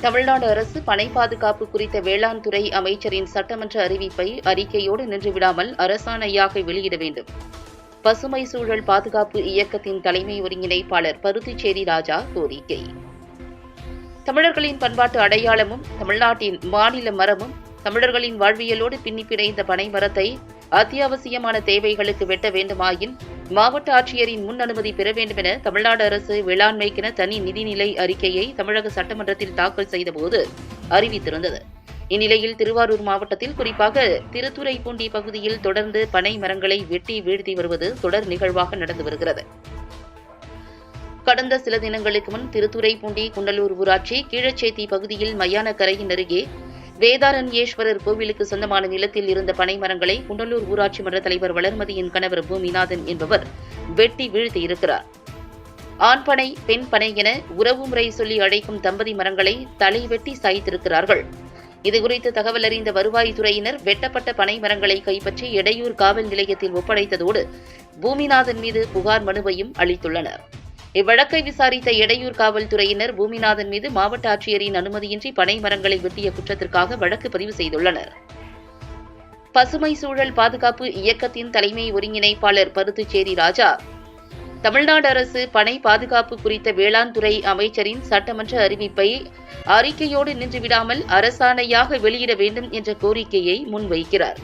தமிழ்நாடு அரசு பனை பாதுகாப்பு குறித்த வேளாண் துறை அமைச்சரின் சட்டமன்ற அறிவிப்பை அறிக்கையோடு நின்றுவிடாமல் அரசாணையாக வெளியிட வேண்டும். பசுமை சூழல் பாதுகாப்பு இயக்கத்தின் தலைமை ஒருங்கிணைப்பாளர் பருத்திச்சேரி ராஜா கோரிக்கை. தமிழர்களின் பண்பாட்டு அடையாளமும் தமிழ்நாட்டின் மாநில மரமும் தமிழர்களின் வாழ்வியலோடு பின்னி பிணைந்த பனை மரத்தை அத்தியாவசியமான தேவைகளுக்கு வெட்ட வேண்டுமாயின் மாவட்ட ஆட்சியரின் முன் அனுமதி பெற வேண்டும் என தமிழ்நாடு அரசு வேளாண்மைக்கென தனி நிதிநிலை அறிக்கையை தமிழக சட்டமன்றத்தில் தாக்கல் செய்தபோது அறிவித்திருந்தது. இந்நிலையில் திருவாரூர் மாவட்டத்தில் குறிப்பாக திருத்துறைப்பூண்டி பகுதியில் தொடர்ந்து பனை மரங்களை வெட்டி வீழ்த்தி வருவது தொடர் நிகழ்வாக நடந்து வருகிறது. கடந்த சில தினங்களுக்கு முன் திருத்துறைப்பூண்டி குண்டலூர் ஊராட்சி கீழச்சேத்தி பகுதியில் மயான கரையின் அருகே வேதாரண்யேஸ்வரர் கோவிலுக்கு சொந்தமான நிலத்தில் இருந்த பனைமரங்களை குண்டலூர் ஊராட்சி மன்ற தலைவர் வளர்மதியின் கணவர் பூமிநாதன் என்பவர் வெட்டி வீழ்த்தியிருக்கிறார் ஆண் பனை பெண் பனை என உறவு முறை சொல்லி அழைக்கும் தம்பதி மரங்களை தலை வெட்டி சாய்த்திருக்கிறார்கள். இதுகுறித்து தகவல் அறிந்த வருவாய்த்துறையினர் வெட்டப்பட்ட பனை மரங்களை கைப்பற்றி எடையூர் காவல் நிலையத்தில் ஒப்படைத்ததோடு பூமிநாதன் மீது புகார் மனுவையும் அளித்துள்ளனர். இவ்வழக்கை விசாரித்த எடையூர் காவல்துறையினர் பூமிநாதன் மீது மாவட்ட ஆட்சியரின் அனுமதியின்றி பனை மரங்களை வெட்டிய குற்றத்திற்காக வழக்கு பதிவு செய்துள்ளனர். பசுமை சூழல் பாதுகாப்பு இயக்கத்தின் தலைமை ஒருங்கிணைப்பாளர் பருத்துச்சேரி ராஜா தமிழ்நாடு அரசு பனை பாதுகாப்பு குறித்த வேளாண் துறை அமைச்சரின் சட்டமன்ற அறிவிப்பை அறிக்கையோடு நின்றுவிடாமல் அரசாணையாக வெளியிட வேண்டும் என்ற கோரிக்கையை முன்வைக்கிறார்.